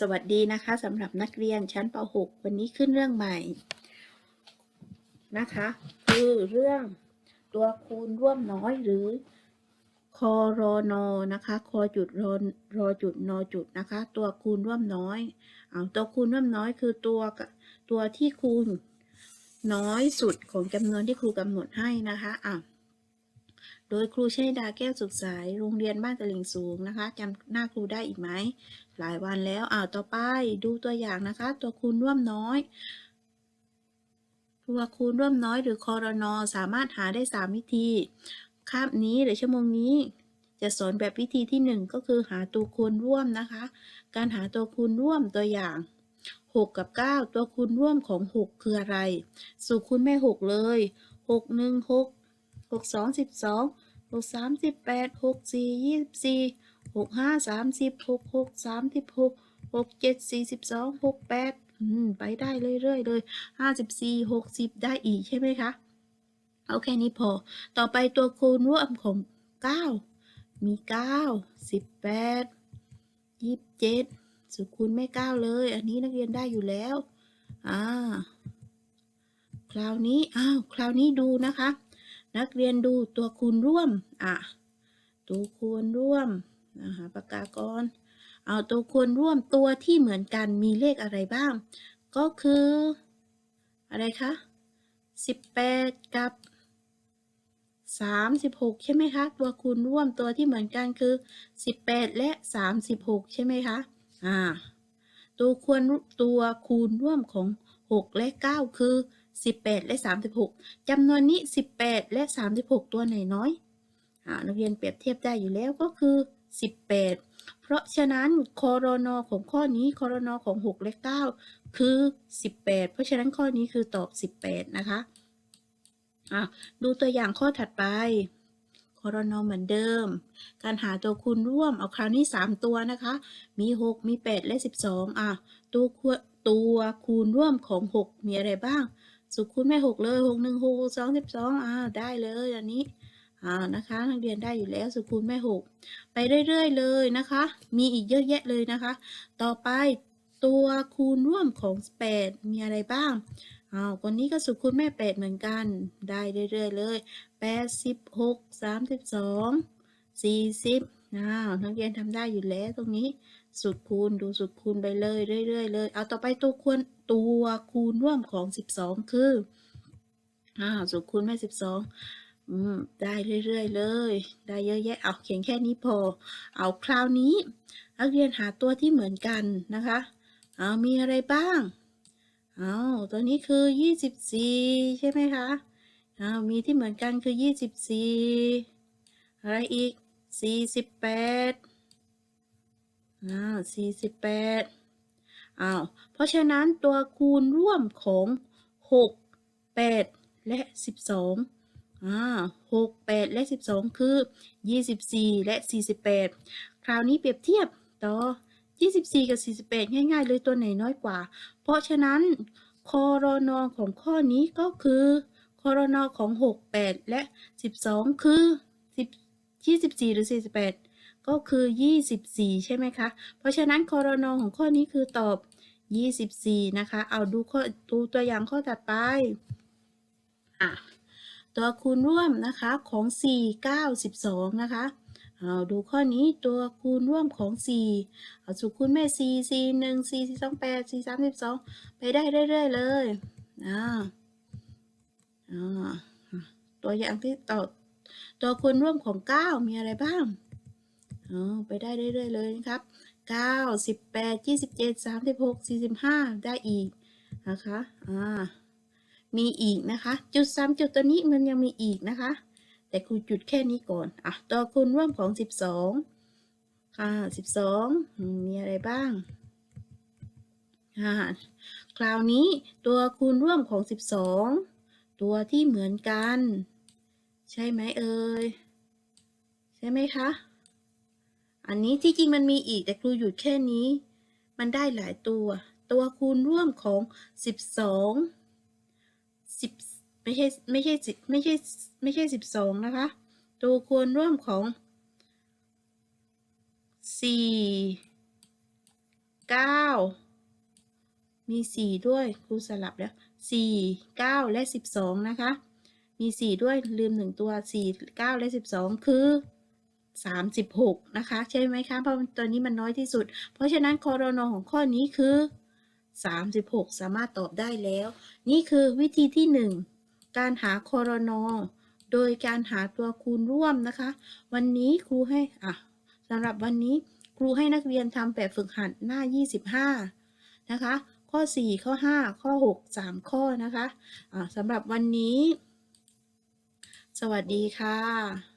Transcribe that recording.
สวัสดีนะคะสำหรับนักเรียนชั้นป .6 วันนี้ขึ้นเรื่องใหม่นะคะ คือเรื่องตัวคูณร่วมน้อยหรือคอรอนอนะคะคอจุดรอรอจุดนอจุดนะคะ ตัวคูณร่วมน้อยเอาตัวคูณร่วมน้อยคือตัวตัวที่คูณน้อยสุดของจำนวนที่ครูกำหนดให้นะคะอะ โดยครูชนิดาแก้วสุขใสโรงเรียนบ้านตลิ่งสูงนะคะจำหน้าครูได้อีกไหม หลายวันแล้วอ่าวต่อไปดูตัวอย่างนะคะ ตัวคูณร่วมน้อยตัวคูณร่วมน้อยหรือคอรนอสามารถหาได้ 3 วิธีคาบนี้หรือชั่วโมงนี้ จะสอนแบบวิธีที่ 1 ก็คือหาตัวคูณร่วมนะคะ การหาตัวคูณร่วมตัวอย่าง 6 กับ 9 ตัวคูณร่วมของ 6 คืออะไร สู่คูณแม่ 6 เลย 6 1 6 6 2 12 6 3 18 6 4 24หกสี่ยี่สิบสี่หกห้าสามสิบหกหกสามสิบหกหกเจ็ดสี่สิบสองหกแปดไปได้เรื่อยๆเลยห้าสิบสี่หกสิบได้อีกใช่ไหมคะ เอาแค่นี้พอ ต่อไปตัวคูณร่วมของเก้ามีเก้าสิบแปดยี่สิบเจ็ดสุดคูณไม่เก้าเลย อันนี้นักเรียนได้อยู่แล้ว อ่า คราวนี้ อ้าว คราวนี้ดูนะคะ นักเรียนดูตัวคูณร่วม อะ ตัวคูณร่วมนะคะปากกากร เอาตัวควรร่วมตัวที่เหมือนกันมีเลขอะไรบ้าง ก็คือ อะไรคะ18 กับ 36 ใช่ไหมคะ ตัวคูณร่วมตัวที่เหมือนกันคือ 18 และ 36 ใช่ไหมคะ อ่า ตัวควรตัวคูณร่วมของ 6 และ 9 คือ 18 และ 36จำนวนนี้ 18 และ 36 ตัวไหนน้อยอนักเรียนเปรียบเทียบได้อยู่แล้วก็คือ 18 เพราะฉะนั้นคอรนอของข้อนี้คอรนอของ 6 และ 9 คือ 18 เพราะฉะนั้นข้อนี้คือตอบ 18 นะคะะดูตัวอย่างข้อถัดไปคอรนอเหมือนเดิม การหาตัวคูณร่วมเอาคราวนี้ 3 ตัวนะคะ มี 6 มี 8 และ 12 อะ ตัวตัวคูณร่วมของ 6 มีอะไรบ้าง สุขคูณแม่6เลย6 1 6 2 12อ่าได้เลยอันนี้อ่านะคะนักเรียนได้อยู่แล้วสุคูณแม่หกไปเรื่อยๆเลยนะคะ มีอีกเยอะแยะเลยนะคะ ต่อไปตัวคูณร่วมของแปดมีอะไรบ้างอ้าวคนนี้ก็สุคูณแม่แปดเหมือนกัน ได้เรื่อยๆเลยแปดสิบหกสามสิบสองสี่สิบอ้าวนักเรียนทำได้อยู่แล้วตรงนี้ สุดคูณดูสุดคูณไปเลยเรื่อยๆเลย เอาต่อไปตัวคูณตัวคูณร่วมของสิบสองคืออ้าวสุดคูณแม่สิบสองอืมได้เรื่อยๆเลย ได้เยอะแยะเอาเขียนแค่นี้พอ เอาคราวนี้นักเรียนหาตัวที่เหมือนกันนะคะเอามีอะไรบ้างเอาตัวนี้คือ 24 ใช่ไหมคะเอามีที่เหมือนกันคือ 24 อะไรอีก 48 อ้าว48อ้าว เพราะฉะนั้นตัวคูณร่วมของ6 8และ12อ่าหกแปดและสิบสองคือยี่สิบสี่และสี่สิบแปดคราวนี้เปรียบเทียบต่อยี่สิบี่กับสี่สิบแปดง่ายๆเลยตัวไหนน้อยกว่า เพราะฉะนั้นคอรนอของข้อนี้ก็คือคอรนอของหกแปดและสิบองคือสิบยี่สิบี่หรือสี่สิบแปด ก็คือยี่สิบสี่ใช่ไหมคะ เพราะฉะนั้นคอรนอของข้อนี้คือตอบยี่สิบสี่นะคะ เอาดูข้อดูตัวอย่างข้อถัดไปอะตัวคูณร่วมนะคะของ 4 9 12 นะคะเอาดูข้อนี้ตัวคูณร่วมของ 4 เอาสุคูณแม่ 4 4 1 4 4 2 8 4 3 12 ไปได้เรื่อยๆเลยอ่าอ่าตัวอย่างที่ต่อตัวคูณร่วมของ 9 มีอะไรบ้าง อ๋อไปได้เรื่อยๆเลยนะครับ9 18 27 36 45ได้อีกนะคะอ่ามีอีกนะคะ จุดสามจุดตัวนี้มันยังมีอีกนะคะ แต่ครูจุดแค่นี้ก่อนอะตัวคูณร่วมของสิบสองค่ะสิบสองมีอะไรบ้างอ่าคราวนี้ตัวคูณร่วมของสิบสองตัวที่เหมือนกัน ใช่ไหมเอ่ยใช่ไหมคะ อันนี้ที่จริงมันมีอีกแต่ครูหยุดแค่นี้ มันได้หลายตัว ตัวคูณร่วมของสิบสองสิบไม่ใช่ไม่ใช่สิบไม่ใช่ไม่ใช่สิบสองนะคะ ตัวคูณร่วมของสี่เก้ามีสี่ด้วยครูสลับแล้วสี่เก้าและสิบสองนะคะ มีสี่ด้วยลืมหนึ่งตัวสี่เก้าและสิบสองคือ สามสิบหกนะคะ ใช่ไหมคะเพราะตัวนี้มันน้อยที่สุด เพราะฉะนั้นคอรนอของข้อนี้คือสามสิบหกสามารถตอบได้แล้ว นี่คือวิธีที่หนึ่งการหาคอรนอโดยการหาตัวคูณร่วมนะคะ วันนี้ครูให้อะสำหรับวันนี้ครูให้นักเรียนทำแบบฝึกหัดหน้า 25 นะคะ ข้อ 4 ข้อ 5 ข้อ 6 3 ข้อนะคะะสำหรับวันนี้ สวัสดีค่ะ